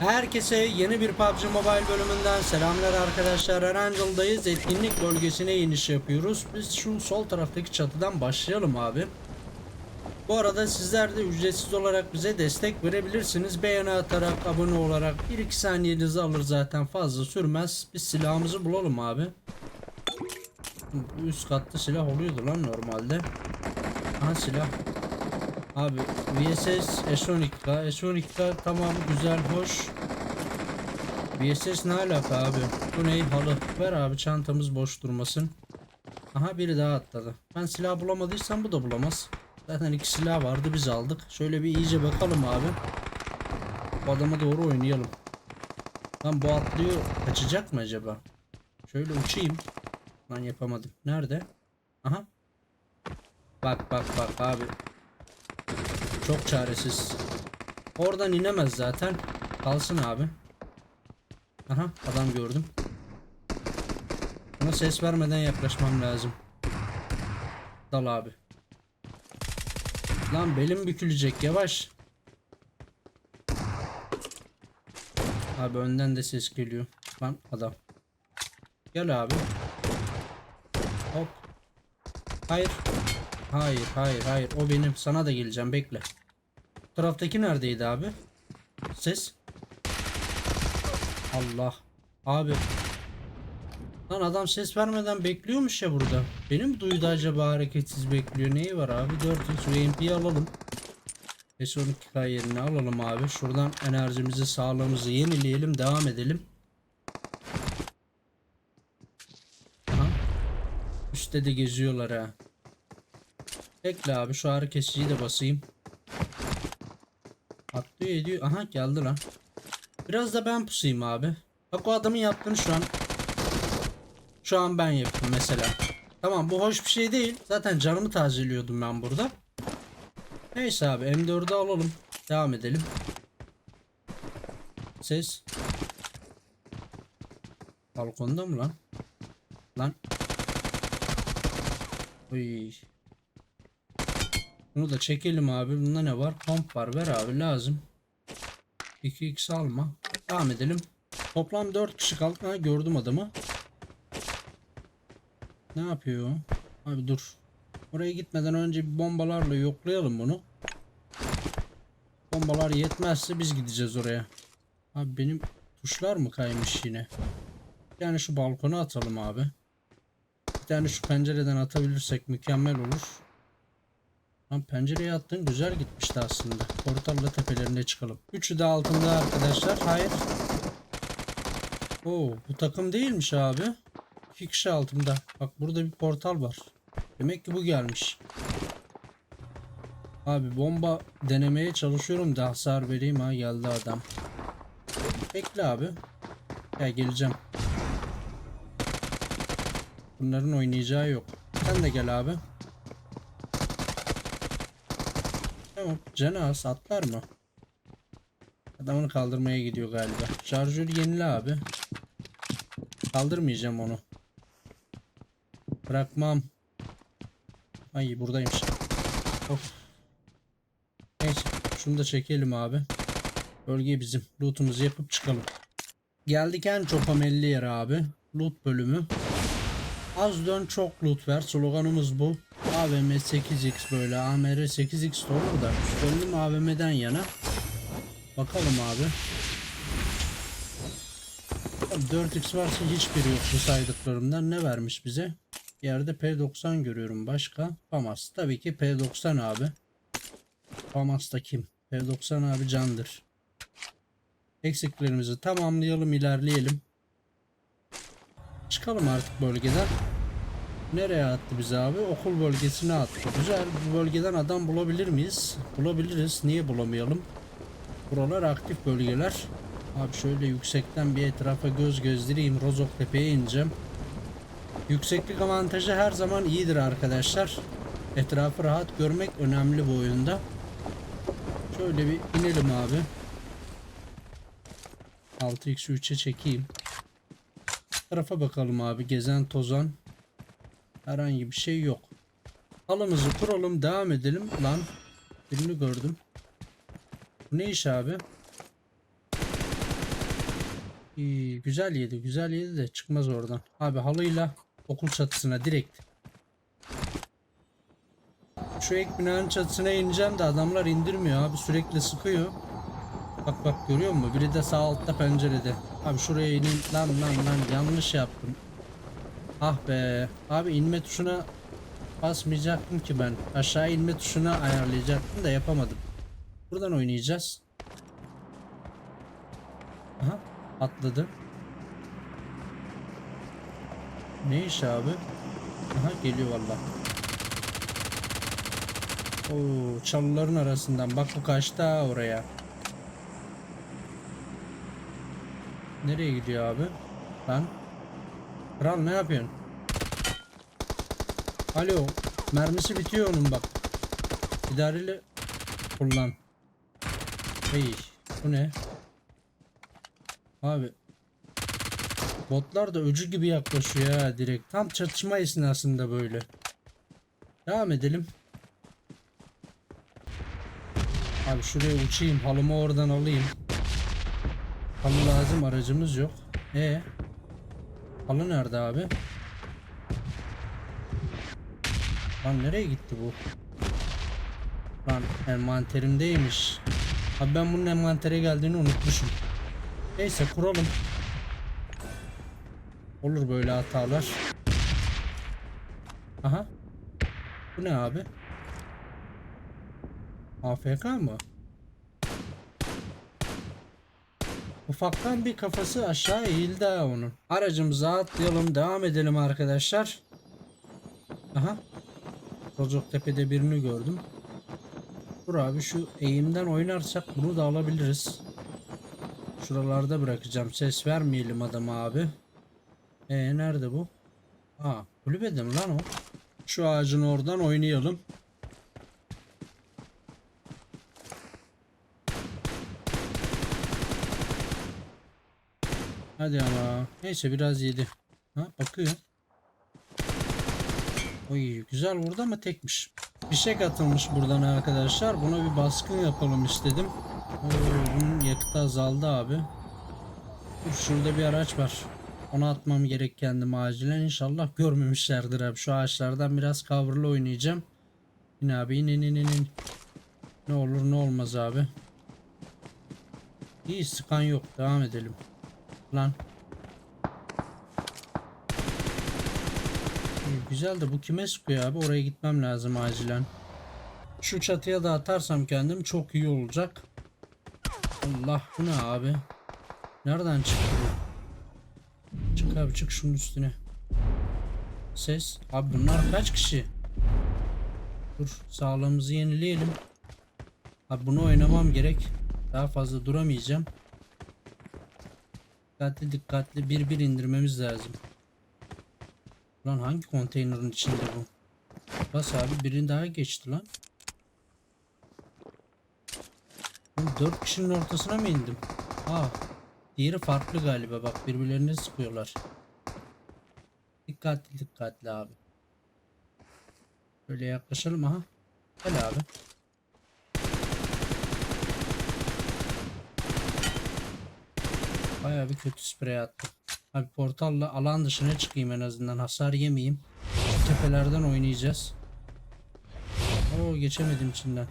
Herkese yeni bir PUBG Mobile bölümünden selamlar arkadaşlar. Erangel'dayız. Etkinlik bölgesine iniş yapıyoruz. Biz şu sol taraftaki çatıdan başlayalım abi. Bu arada sizler de ücretsiz olarak bize destek verebilirsiniz. Beğeni atarak, abone olarak 1-2 saniyenizi alır zaten fazla sürmez. Biz silahımızı bulalım abi. Üst katta silah oluyordu lan normalde. Aha silah. Abi VSS S12K S12K tamam güzel hoş. VSS ne alaka abi? Bu ne halı? Ver abi çantamız boş durmasın. Aha biri daha atladı. Ben silah bulamadıysam bu da bulamaz. Zaten iki silah vardı biz aldık. Şöyle bir iyice bakalım abi. Bu adama doğru oynayalım. Lan bu atlıyor kaçacak mı acaba? Şöyle uçayım. Lan yapamadım. Nerede? Aha. Bak bak bak abi çok çaresiz. Oradan inemez zaten. Kalsın abi. Aha adam gördüm. Buna ses vermeden yaklaşmam lazım. Dal abi. Lan belim bükülecek yavaş. Abi önden de ses geliyor. Lan adam. Gel abi. Hop. Hayır. Hayır hayır hayır o benim sana da geleceğim bekle. Bu taraftaki neredeydi abi? Ses. Allah. Abi. Lan adam ses vermeden bekliyormuş ya burada. Benim duydu acaba hareketsiz bekliyor. Neyi var abi? 4x UMP'yi alalım. S12K yerine alalım abi. Şuradan enerjimizi sağlığımızı yenileyelim. Devam edelim. Aha. Üstte de geziyorlar ha. Bekle abi şu ağrı kesiciyi de basayım. Atlıyor ediyor. Aha geldi lan. Biraz da ben pusayım abi. Bak o adamın yaptığını şu an. Şu an ben yaptım mesela. Tamam bu hoş bir şey değil. Zaten canımı tazeliyordum ben burada. Neyse abi M4'ü alalım. Devam edelim. Ses. Balkonda mı lan? Lan. Uy. Bunu da çekelim abi. Bunda ne var? Pump var. Ver abi lazım. 2x alma. Devam edelim. Toplam 4 kişi kaldık. Ha, gördüm adamı. Ne yapıyor? Abi dur. Oraya gitmeden önce bir bombalarla yoklayalım bunu. Bombalar yetmezse biz gideceğiz oraya. Abi benim tuşlar mı kaymış yine? Yani şu balkona atalım abi. Bir tane şu pencereden atabilirsek mükemmel olur. Lan pencereye attın güzel gitmişti aslında. Portalla tepelerine çıkalım. Üçü de altında arkadaşlar. Hayır. Oo bu takım değilmiş abi. İki kişi altında. Bak burada bir portal var. Demek ki bu gelmiş. Abi bomba denemeye çalışıyorum da hasar vereyim ha geldi adam. Bekle abi. Ya geleceğim. Bunların oynayacağı yok. Sen de gel abi. Tamam. Canı az atlar mı? Adamını kaldırmaya gidiyor galiba. Şarjörü yenile abi. Kaldırmayacağım onu. Bırakmam. Ay buradaymış. Of. Neyse. Şunu da çekelim abi. Bölge bizim. Loot'umuzu yapıp çıkalım. Geldik en çok amelli yere abi. Loot bölümü. Az dön çok loot ver. Sloganımız bu. AVM 8x böyle. AMR 8x de olur da. Gönlüm AVM'den yana. Bakalım abi. Tabii 4x varsa hiçbiri yok bu saydıklarımdan. Ne vermiş bize? Yerde P90 görüyorum. Başka? Famas. Tabii ki P90 abi. Famas da kim? P90 abi candır. Eksiklerimizi tamamlayalım, ilerleyelim. Çıkalım artık bölgeden. Nereye attı bizi abi? Okul bölgesine attı. Güzel. Bu bölgeden adam bulabilir miyiz? Bulabiliriz. Niye bulamayalım? Buralar aktif bölgeler. Abi şöyle yüksekten bir etrafa göz gezdireyim. Rozok Tepe'ye ineceğim. Yükseklik avantajı her zaman iyidir arkadaşlar. Etrafı rahat görmek önemli bu oyunda. Şöyle bir inelim abi. 6x 3'e çekeyim. Tarafa bakalım abi. Gezen tozan. Herhangi bir şey yok. Halımızı kuralım. Devam edelim. Lan. Birini gördüm. Bu ne iş abi? İyi, güzel yedi güzel yedi de çıkmaz oradan. Abi halıyla okul çatısına direkt. Şu ek binanın çatısına ineceğim de adamlar indirmiyor abi sürekli sıkıyor. Bak bak görüyor musun? Biri de sağ altta pencerede. Abi şuraya inin. Lan lan lan yanlış yaptım. Ah be. Abi inme tuşuna basmayacaktım ki ben. Aşağı inme tuşuna ayarlayacaktım da yapamadım. Buradan oynayacağız. Aha atladı. Ne iş abi? Aha geliyor valla. Oo çalıların arasından bak bu kaçtı ha oraya. Nereye gidiyor abi? Lan. Kral ne yapıyorsun? Alo. Mermisi bitiyor onun bak. İdareli kullan. Hey. Bu ne? Abi. Botlar da öcü gibi yaklaşıyor ya direkt. Tam çatışma esnasında böyle. Devam edelim. Abi şuraya uçayım. Halımı oradan alayım. Halı lazım aracımız yok. E Halı nerede abi? Lan nereye gitti bu? Lan envanterimdeymiş. Abi ben bunun envantere geldiğini unutmuşum. Neyse kuralım. Olur böyle hatalar. Aha. Bu ne abi? AFK mı? Ufaktan bir kafası aşağı eğildi ha onun. Aracımıza atlayalım devam edelim arkadaşlar. Aha. Rozoktepe'de birini gördüm. Dur abi şu eğimden oynarsak bunu da alabiliriz. Şuralarda bırakacağım. Ses vermeyelim adama abi. E nerede bu? Aa kulübede mi lan o? Şu ağacın oradan oynayalım. Hadi ama. Neyse biraz yedi. Ha bakıyor. Oy güzel vurdu ama tekmiş. Bir şey atılmış buradan arkadaşlar. Buna bir baskın yapalım istedim. Oo, bunun yakıtı azaldı abi. Dur, şurada bir araç var. Ona atmam gerek kendim acilen. İnşallah görmemişlerdir abi. Şu ağaçlardan biraz kavrulu oynayacağım. İn abi in in in in. Ne olur ne olmaz abi. İyi sıkan yok. Devam edelim. Lan. Güzel de bu kime sıkıyor abi? Oraya gitmem lazım acilen. Şu çatıya da atarsam kendim çok iyi olacak. Allah bu ne abi? Nereden çıktı? Çık abi çık şunun üstüne. Ses. Abi bunlar kaç kişi? Dur sağlığımızı yenileyelim. Abi bunu oynamam gerek. Daha fazla duramayacağım. Dikkatli dikkatli bir bir indirmemiz lazım. Lan hangi konteynerin içinde bu? Bas abi birini daha geçti lan. Oğlum, Dört kişinin ortasına mı indim? Aa, diğeri farklı galiba bak birbirlerine sıkıyorlar. Dikkatli dikkatli abi. Böyle yaklaşalım aha. Gel abi. Bayağı bir kötü sprey attım. Abi portalla alan dışına çıkayım en azından hasar yemeyeyim. Tepelerden oynayacağız. Oo geçemedim içinden.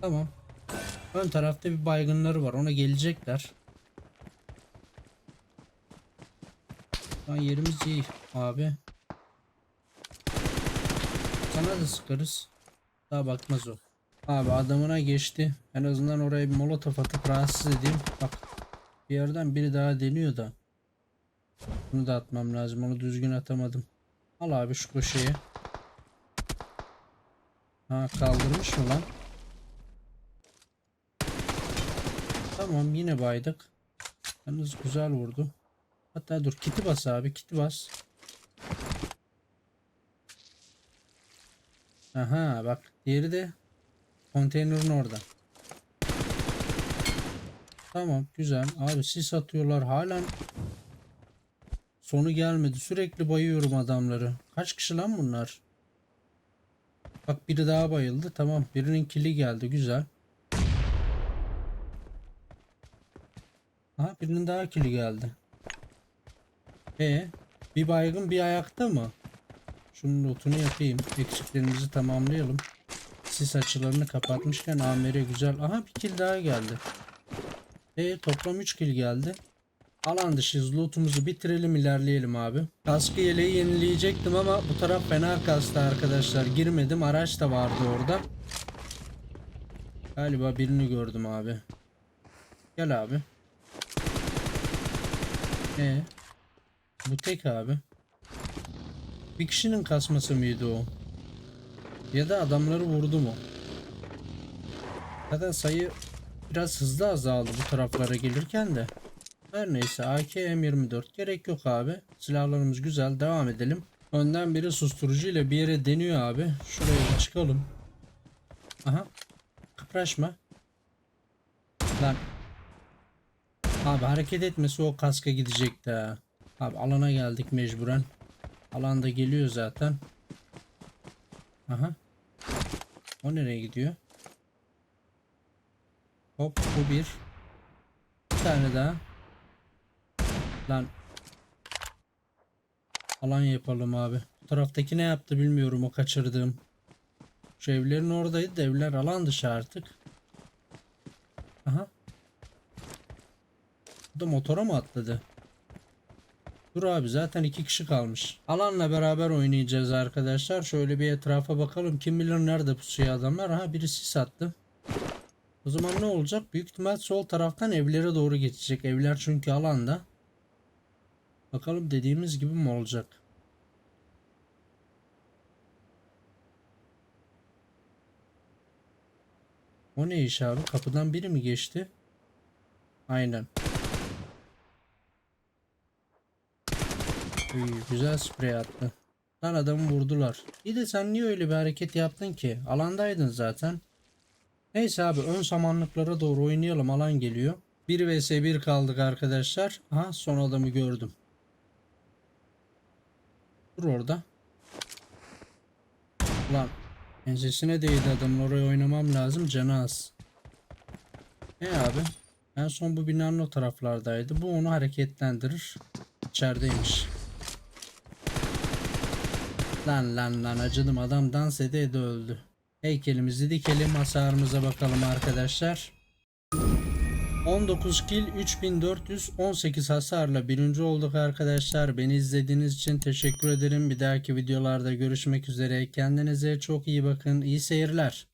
Tamam. Ön tarafta bir baygınları var. Ona gelecekler. Lan yerimiz iyi abi. Sana da sıkarız. Daha bakmaz o. Abi adamına geçti. En azından oraya bir molotof atıp rahatsız edeyim. Bak bir yerden biri daha deniyor da. Bunu da atmam lazım. Onu düzgün atamadım. Al abi şu köşeye. Ha kaldırmış mı lan? Tamam yine baydık. Yalnız güzel vurdu. Hatta dur kiti bas abi kiti bas. Aha bak diğeri de konteynerin orada. Tamam güzel. Abi sis atıyorlar halen sonu gelmedi. Sürekli bayıyorum adamları. Kaç kişi lan bunlar? Bak biri daha bayıldı. Tamam birinin kili geldi güzel. Aha birinin daha kili geldi. E bir baygın bir ayakta mı? Şunun notunu yapayım. Eksiklerimizi tamamlayalım. Sis açılarını kapatmışken AMR güzel. Aha bir kill daha geldi. E toplam 3 kill geldi. Alan dışıyız. Lootumuzu bitirelim ilerleyelim abi. Kaskı yeleği yenileyecektim ama bu taraf fena kastı arkadaşlar. Girmedim. Araç da vardı orada. Galiba birini gördüm abi. Gel abi. E bu tek abi. Bir kişinin kasması mıydı o? Ya da adamları vurdu mu? Zaten sayı biraz hızlı azaldı bu taraflara gelirken de. Her neyse AK M24 gerek yok abi. Silahlarımız güzel devam edelim. Önden biri susturucu ile bir yere deniyor abi. Şuraya çıkalım. Aha. Kıpraşma. Lan. Abi hareket etmesi o kaska gidecekti ha. Abi alana geldik mecburen. Alanda geliyor zaten. Aha. O nereye gidiyor? Hop bu bir. Bir tane daha. Lan. Alan yapalım abi. Bu taraftaki ne yaptı bilmiyorum o kaçırdığım. Şu evlerin oradaydı da evler alan dışı artık. Aha. Bu da motora mı atladı? Dur abi zaten iki kişi kalmış. Alanla beraber oynayacağız arkadaşlar. Şöyle bir etrafa bakalım. Kim bilir nerede pusuyor adamlar. Aha birisi sattı. O zaman ne olacak? Büyük ihtimal sol taraftan evlere doğru geçecek. Evler çünkü alanda. Bakalım dediğimiz gibi mi olacak? O ne iş abi? Kapıdan biri mi geçti? Aynen. Uy, güzel sprey attı. Lan adamı vurdular. İyi de sen niye öyle bir hareket yaptın ki? Alandaydın zaten. Neyse abi ön samanlıklara doğru oynayalım. Alan geliyor. 1 vs 1 kaldık arkadaşlar. Aha son adamı gördüm. Dur orada. Lan ensesine değdi adamın oraya oynamam lazım canı az. Ne abi? En son bu binanın o taraflardaydı. Bu onu hareketlendirir. İçerideymiş. Lan lan lan acıdım adam dans ede ede öldü. Heykelimizi dikelim hasarımıza bakalım arkadaşlar. 19 kill 3418 hasarla birinci olduk arkadaşlar. Beni izlediğiniz için teşekkür ederim. Bir dahaki videolarda görüşmek üzere. Kendinize çok iyi bakın. İyi seyirler.